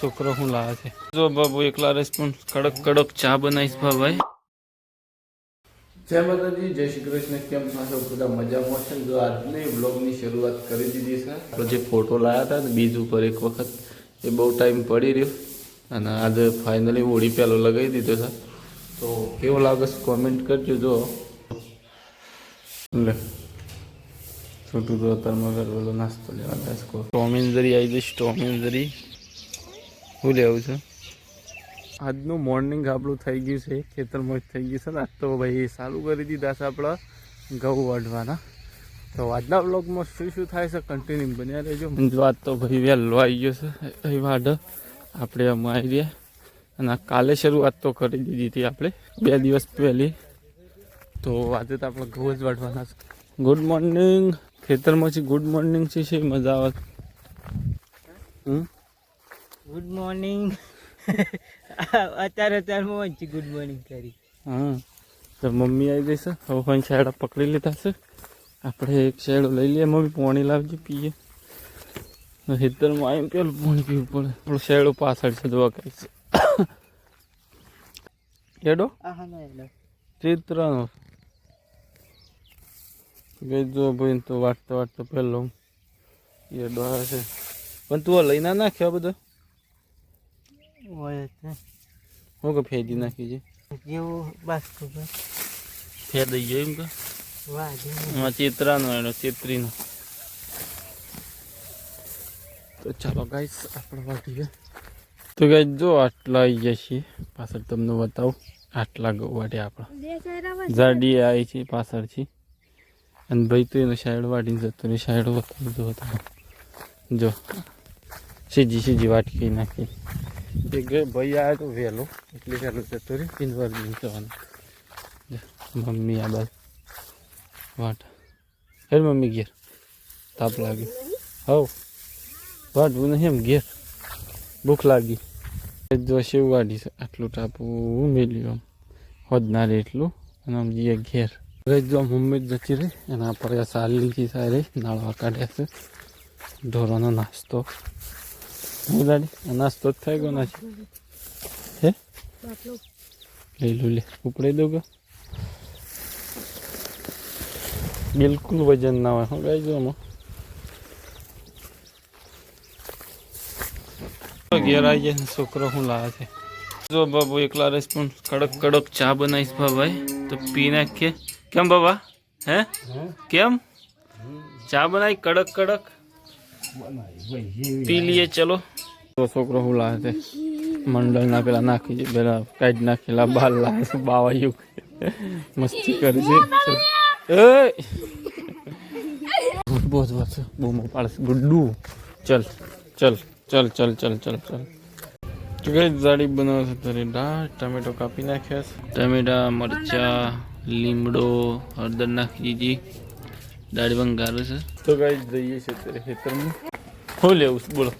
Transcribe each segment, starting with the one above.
છોકરો હું લાવે છે? જો બાબુ એકલા રસ પણ કડક કડક ચા બનાવીશ ભાઈ. જય માતાજી, જય શ્રી કૃષ્ણ. કેમ છો? બધા મજામાં છે જો આજની બ્લોગની શરૂઆત કરી દીધી છે. આપણે જે ફોટો લાવ્યા હતા ને, બીજ ઉપર એક વખત, એ બહુ ટાઈમ પડી રહ્યો. અને આજે ફાઇનલી હોળી પહેલો લગાવી દીધો છે. તો કેવો લાગે કોમેન્ટ કરજો, જો. લે. છોટું તો અત્યારમાં પેલો નાસ્તો લેવા દસ કો ટોમિન્જરી આવી જઈશ ટોમિન્જરી શું લેવું છે આજનું મોર્નિંગ આપણું થઈ ગયું છે ખેતરમાં જ થઈ ગયું છે ને આજ તો ભાઈ ચાલુ કરી દીધા છે આપણા ઘઉં વાઢવાના તો આજના બ્લોગમાં શું શું થાય છે કન્ટિન્યુ બન્યા રહેજો વાત આજ તો ભાઈ વહેલો આવી ગયો છે એ વાઢ આપણે આમાં આવી રહ્યા અને કાલે શરૂઆત તો કરી દીધી હતી આપણે બે દિવસ પહેલી તો આજે તો આપણે ઘઉં જ વાઢવાના છે ગુડ મોર્નિંગ ખેતરમાંથી ગુડ મોર્નિંગ છે છે મજા આવે. હ ગુડ મોર્નિંગ અત્યારે અત્યારમાં જ ગુડ મોર્નિંગ કરી. હા. તો મમ્મી આવી ગઈ છે. હવે પણ શેડા પકડી લીધા છે. આપણે એક શેડો લઈ લઈએ. મમ્મી પાણી લાવજો પીએ. ખેતરમાં આવીને પેલું પાણી પીવું પડે. આપણું શેડો પાછળ છે જોવા કઈ છે. શેડો આહા ના એનો ચિત્રનો ગઈ જો ભાઈ તો વાટતો વાટતો પહેલો. એ ડોળા છે. પણ તું લઈ લઈને નાખ્યો આ બધો? હું કે ફેદી નાખી છે? જેવું બસ ફેદાઈ ગયો એમ કે? વાહ હા ચિત્રાનો એનો ચિત્રીનો. તો ચાલો ગાઈસ આપણે તો ગાઈસ જો આટલા આવી ગયા છીએ. પાછળ તમને બતાવું. આટલા વાટ્યા આપણા. જાડી આવી છે પાછળથી. અને ભાઈ તો એનો સાઈડ વાટીને જતો રહે શાયડો બતાવું હતો. જો. સીજી સીજી વાટકી નાખી. એ ગયો ભાઈ આવ્યો તો વહેલો. એટલે વહેલો જતો રહી પિનવાર જવાનું જો, મમ્મી આ બાજુ. વાટ. હે મમ્મી ઘેર. તાપ લાગી હવ. વાટવું નહીં એમ ઘેર. ભૂખ લાગી. એ જો શેવ વાડી છે. આટલું ટાપુ મેલ્યું આમ. હોદનારે એટલું. અને આમ જઈએ ઘેર. જતી રહી. એના પર સારી લીધી સારી નાળવા કાઢ્યા છે. ઢોરોનો નાસ્તો. દાડી નાસ્તો જ થઈ ગયો ના હે? લઈ લો ઉપડાઈ દઉં કે? બિલકુલ વજન ના હોય. હું ગાઈ જો ઘેર આવી જાય છોકરો હું લાવે છે? જો બાબુ એકલા રહીશ પણ કડક કડક ચા બનાવીશ ભાઈ. તો પી નાખીએ. કેમ બાબા? હે? કેમ? ચા બનાવી કડક કડક? પી લઈએ ચલો. તો છોકરો હું લાવે છે? મંડળના પેલા નાખી છે પેલા કાઢી નાખેલા બાર લાવે છે બાવાયું. મસ્તી કરી છે. બહુ બહુ બહુ મો પાડે ગુડ્ડુ. ચલ ચલ ચલ ચલ ચલ ચલ ચલ. તો કઈ જાડી બનાવે છે તારી દાળ ટમેટો કાપી નાખ્યા છે. ટમેટા મરચા લીમડો હળદર નાખી દીધી. દાળી વંગારે છે. તો કઈ જઈએ છે ત્યારે ખેતરમાં. શું લેવું છે બોલો.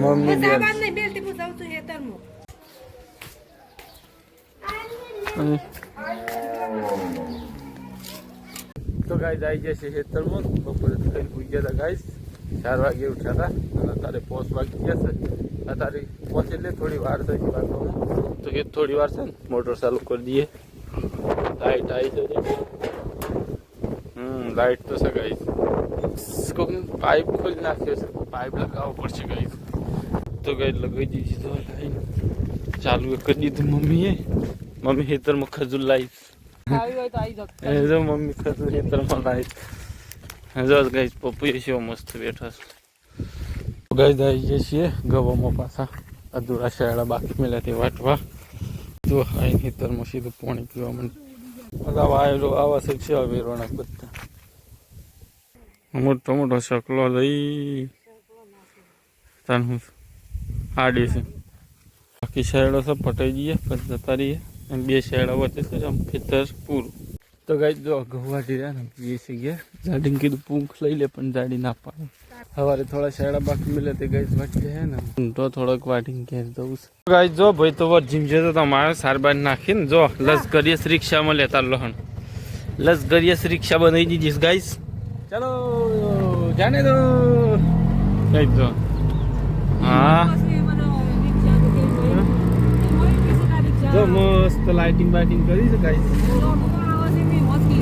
મમ્મી તો ગાય આવી જશે ખેતરમાં. બપોરે પૂઈ ગયા હતા ગાઈસ. ચાર વાગે ઉઠ્યા હતા અને અત્યારે પોચ વાગી ગયા છે. અત્યારે પહોંચી એટલે થોડી વાર થઈ તો એ થોડી વાર છે ને મોટર ચાલુ કરી દઈએ. લાઈટ આવી જશે હમ લાઈટ તો છે ગઈ કોઈક પાઇપ ખોલી નાખ્યો છે. પાઇપ લગાવવો પડશે ગઈ તો ગઈ લગાવી દીધી તો ગાઈ ચાલુ કરી દીધું મમ્મીએ. મમ્મી ખેતરમાં ખજૂર લાવીશ મમ્મી ખજૂર ખેતરમાં લાવીશ જો ગાઈસ પપ્પુ એ શિવ મસ્ત બેઠા છે ગાઈસ આવી જઈએ છીએ ગવામાં પાછા અધૂરા શાળા બાકી મેળ્યા તે વાટવા જો આઈ ખેતરમાં સીધું પાણી પીવા માંડ બધા વાયરો આવા છે છે વેરોણા બધા મોટો મોટો સકલો લઈ તાન હું આડી છે બાકી શેરડો છે પટાઈ દઈએ પછી જતા રહીએ અને બે શેરડા વચ્ચે છે આમ ખેતર પૂરું તો ગાઈ જો ઘઉવાટી રહ્યા ને છે ગયા જાડીને કીધું પૂંખ લઈ લે, પણ જાડી ના પાડે. સવારે થોડા શેડા બાકી મળે તે ગાઈ વાટી છે ને. તો થોડોક વાટીને ઘેર દઉં ગાઈ જો, ભાઈ તો વર જીમ છે તો તમારે સારબાર નાખીને જો લશ્કરીય રિક્ષામાં લેતા લોહણ લસ ગરીયસ રિક્ષા બનાવી દીધી ગાઈસ. ચલો જાણે દો કઈ જો. હા. જો, મસ્ત લાઇટિંગ બાઇટિંગ કરી છે ગાઈસ. causing me? What's